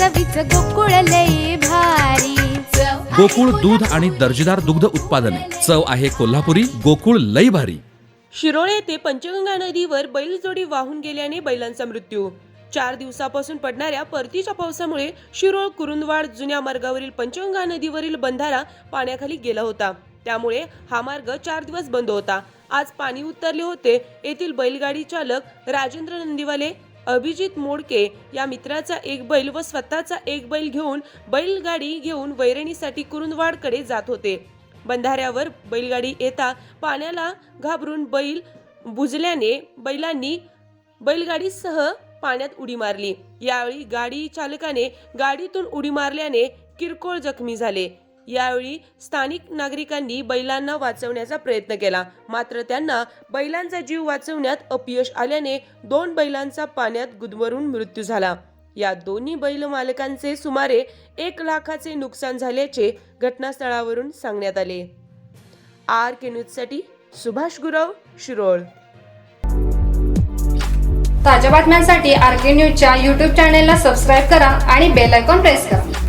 चवीच गोकुळ लई भारी. गोकुळ दूध आणि दर्जेदार दुग्ध उत्पादने. चव आहे कोल्हापुरी गोकुळ लई भारी. शिरोळे येथे पंचगंगा नदीवर बैलजोडी वाहून गेल्याने बैलांचा मृत्यू. चार दिवसापासून पडणाऱ्या परतीच्या पावसामुळे शिरोळ कुरुंदवाड जुन्या मार्गावरील पंचगंगा नदीवरील बंधारा पाण्याखाली गेला होता. त्यामुळे हा मार्ग चार दिवस बंद होता. आज पाणी उतरले होते. येथील बैलगाडी चालक राजेंद्र नंदीवाले अभिजित मोडके या मित्राचा एक बैल व स्वतःचा एक बैल घेऊन बैलगाडी घेऊन वैरणीसाठी कुरुंदवाडकडे जात होते. बंधाऱ्यावर बैलगाडी येता पाण्याला घाबरून बैल बुजल्याने बैलांनी बैलगाडीसह पाण्यात उडी मारली. यावेळी गाडी चालकाने गाडीतून उडी मारल्याने किरकोळ जखमी झाले. यावेळी स्थानिक नागरिकांनी बैलांना वाचवण्याचा प्रयत्न केला. मात्र त्यांना बैलांचा जीव वाचवण्यात अपयश आल्याने दोन बैलांचा पाण्यात गुदमरून मृत्यू झाला. या दोन्ही बैल मालकांचे सुमारे एक लाखाचे नुकसान झाल्याचे घटनास्थळावरून सांगण्यात आले. आर के न्यूजसाठी सुभाष गुरव शिरोळ. ताज्या बातम्यांसाठी आर के न्यूजच्या यूट्यूब चॅनेलला सबस्क्राईब करा आणि बेल आयकॉन प्रेस करा.